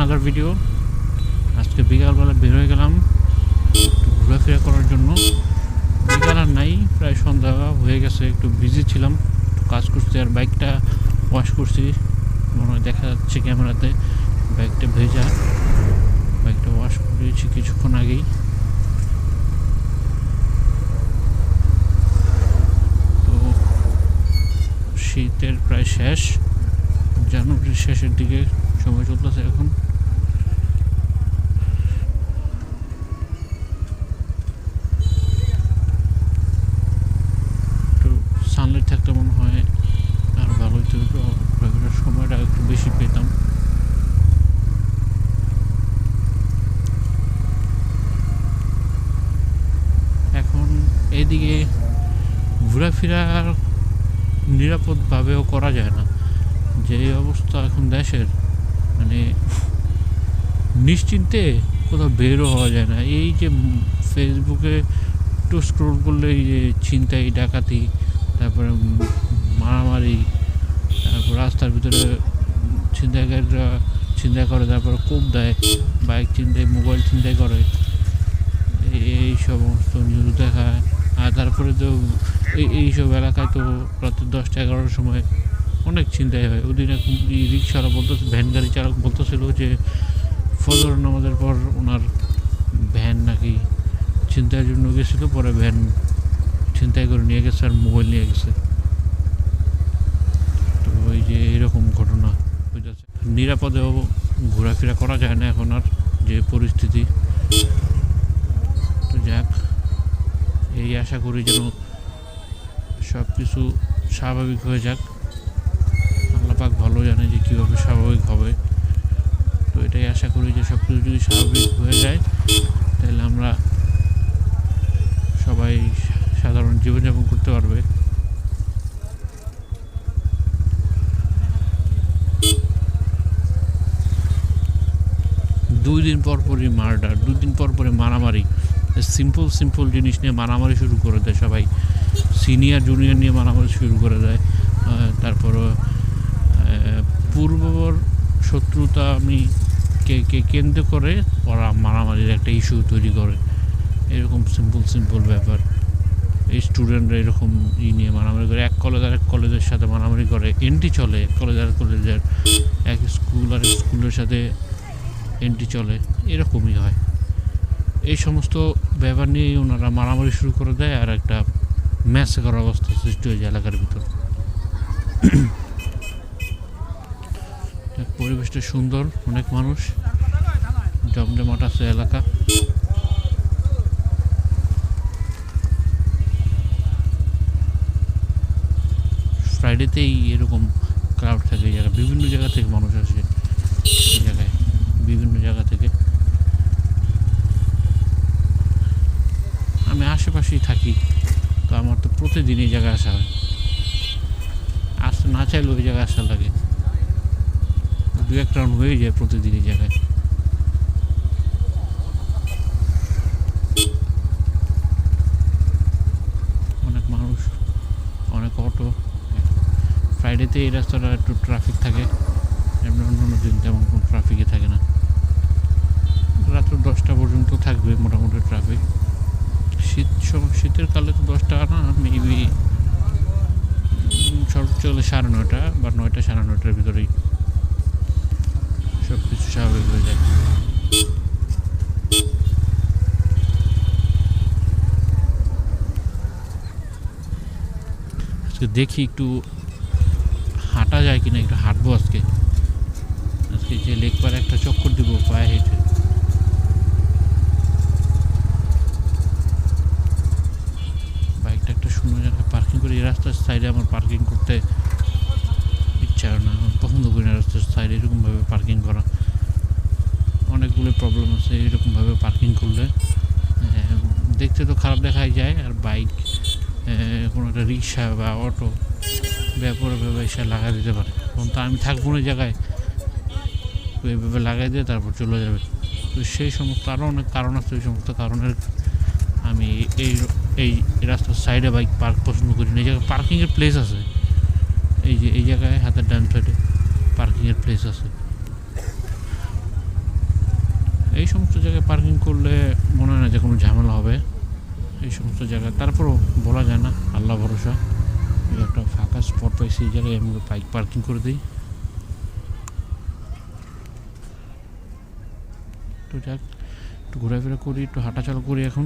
নাগার video আজকে বিকালবেলা বের হয়ে গেলাম একটু ঘোরাফেরা করার জন্য। বিকাল আর নাই, প্রায় সন্ধ্যা হয়ে গেছে, একটু বিজি ছিলাম। একটু কাজ করছি আর বাইকটা ওয়াশ করছি। মনে হয় দেখা যাচ্ছে ক্যামেরাতে বাইকটা ভেজা। বাইকটা ওয়াশ করেছি কিছুক্ষণ আগেই। তো শীতের প্রায় শেষ। জানুয়ারির শেষের দিকে সময় চলতেছে এখন। একটু সানলাইট থাকতে মনে হয় আর ভালো হইতো সময়টা একটু বেশি পেতাম। এখন এইদিকে ঘোরাফেরার নিরাপদভাবেও করা যায় না। যে অবস্থা এখন দেশের মানে নিশ্চিন্তে কোথাও বেরও হওয়া যায় না। এই যে ফেসবুকে একটু স্ক্রোল করলে এই যে ছিনতাই, ডাকাতি, তারপরে মারামারি, তারপর রাস্তার ভিতরে ছিনতাইকারীরা ছিনতাই করে, তারপরে কোপ দেয়, বাইক ছিনতাই, মোবাইল ছিনতাই করে। এই- এই সমস্ত নিউজ দেখায় আর তারপরে তো এই এইসব এলাকায় তো রাত্রি দশটা এগারোটার সময় অনেক চিন্তাই হয়। ওদিন এক রিক্সাওয়ালা বলতেছে, ভ্যান গাড়ি চালক বলতেছিল যে, ফজর নামাজের পর ওনার ভ্যান নাকি ছিনতাইয়ের জন্য গেছিল, পরে ভ্যান ছিনতাই করে নিয়ে গেছে আর মোবাইল নিয়ে গেছে। তো ওই যে এরকম ঘটনা হইতেছে। নিরাপদেও ঘোরাফেরা করা যায় না এখন আর, যে পরিস্থিতি। তো যাক, এই আশা করি যেন সব কিছু স্বাভাবিক হয়ে যাক। পাক ভালো জানে যে কীভাবে স্বাভাবিক হবে। তো এটাই আশা করি যে সব কিছু যদি স্বাভাবিক হয়ে যায়, তাহলে আমরা সবাই সাধারণ জীবনযাপন করতে পারবে। দুই দিন পর পরই মার্ডার, দুই দিন পর পরে মারামারি। সিম্পল সিম্পল জিনিস নিয়ে মারামারি শুরু করে দেয় সবাই। সিনিয়র, জুনিয়র নিয়ে মারামারি শুরু করে দেয়। তারপর পূর্ববর শত্রুতা আমি কে কে কেন্দ্র করে ওরা মারামারির একটা ইস্যু তৈরি করে। এরকম সিম্পল সিম্পল ব্যাপার। এই স্টুডেন্টরা এরকম ই নিয়ে মারামারি করে। এক কলেজ আর এক কলেজের সাথে মারামারি করে। এনটি চলে, এক কলেজ আর কলেজের এক স্কুল আর স্কুলের সাথে এনটি চলে। এরকমই হয়। এই সমস্ত ব্যাপার নিয়েই ওনারা মারামারি শুরু করে দেয় আর একটা ম্যাচ করার অবস্থা সৃষ্টি হয়ে যায় এলাকার ভিতর। পরিবেশটা সুন্দর, অনেক মানুষ। জমজমাট আছে এলাকা। ফ্রাইডেতেই এরকম ক্রাউড থাকে এই জায়গা বিভিন্ন জায়গা থেকে মানুষ আসে এই জায়গায়, বিভিন্ন জায়গা থেকে। আমি আশেপাশেই থাকি, তো আমার তো প্রতিদিন এই জায়গায় আসা হয়। আসতে না চাইলেও ওই জায়গায় আসা লাগে। দু এক রাউন্ড হয়ে যায় প্রতিদিন এই জায়গায়। অনেক মানুষ, অনেক অটো ফ্রাইডেতে এই রাস্তাটা একটু ট্রাফিক থাকে। এমনি অন্য দিন তেমন কোনো ট্রাফিকে থাকে না। রাত্র দশটা পর্যন্ত থাকবে মোটামুটি ট্রাফিক শীত শীতের কালে তো দশটা না মেবি সর্বোচ্চ সাড়ে নয়টা বা নয়টা সাড়ে নয়টার ভিতরেই। সব কিছু স্বাভাবিক হয়ে আজকে দেখি একটু হাঁটা যায় কিনা, একটু হাঁটবো আজকে। আজকে যে লেক একটা চক্কর দিব, পায়ে হেঁটে। বাইকটা একটা সুন্দর জায়গায় পার্কিং করে এই রাস্তার সাইডে আমার পার্কিং করতে ইচ্ছা না পছন্দ করি না রাস্তার সাইডে এরকমভাবে পার্কিং করা। অনেকগুলো প্রবলেম আছে এরকমভাবে পার্কিং করলে। আহ, দেখতে তো খারাপ দেখাই যায় আর বাইক কোনো একটা রিক্সা বা অটো ব্যাপারভাবে এসে লাগা দিতে পারে। তখন তো আমি থাকব না জায়গায়। তো এইভাবে লাগাই দিয়ে তারপর চলে যাবে। তো সেই সমস্ত আরও অনেক কারণ আছে ওই সমস্ত কারণের আমি এই এই রাস্তার সাইডে বাইক পার্ক পছন্দ করি না। এই জায়গায় পার্কিংয়ের প্লেস আছে। এই যে, এই জায়গায় হাতের ডান সাইডে পার্কিংয়ের প্লেস আছে। এই সমস্ত জায়গায় পার্কিং করলে মনে হয় না যে কোনো ঝামেলা হবে। এই সমস্ত জায়গায়, তারপরও বলা যায় না, আল্লাহ ভরসা। একটা ফাঁকা স্পট পাইছি এই জায়গায়, আমি বাইক পার্কিং করে দিই। তো যাক, একটু ঘোরাফেরা করি, একটু হাঁটাচলা করি এখন।